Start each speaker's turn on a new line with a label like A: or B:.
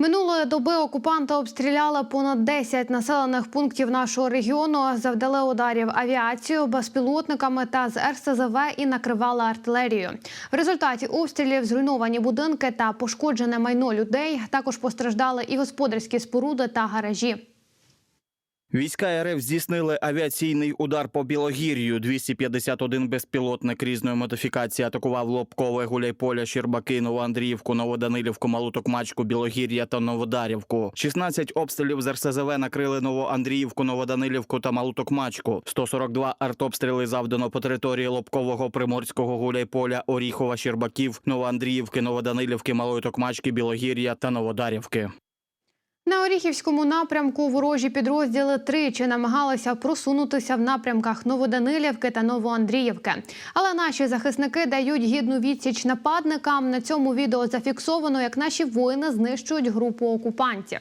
A: Минулої доби окупанти обстріляли понад 10 населених пунктів нашого регіону, завдали ударів авіацію, безпілотниками та з РСЗВ і накривали артилерією. В результаті обстрілів зруйновані будинки та пошкоджене майно людей. Також постраждали і господарські споруди та гаражі.
B: Війська РФ здійснили авіаційний удар по Білогір'ю. 251 безпілотник різної модифікації атакував Лобкове, Гуляйполя, Щербаки, Новоандріївку, Новоданилівку, Малу Токмачку, Білогір'я та Новодарівку. 16 обстрілів з РСЗВ накрили Новоандріївку, Новоданилівку та Малу Токмачку. 142 артобстріли завдано по території Лобкового, Приморського, Гуляйполя, Оріхова, Щербаків, Новоандріївки, Новоданилівки, Малої Токмачки, Білогір'я та Новодарівки.
A: На Оріхівському напрямку ворожі підрозділи тричі намагалися просунутися в напрямках Новоданилівки та Новоандріївки. Але наші захисники дають гідну відсіч нападникам. На цьому відео зафіксовано, як наші воїни знищують групу окупантів.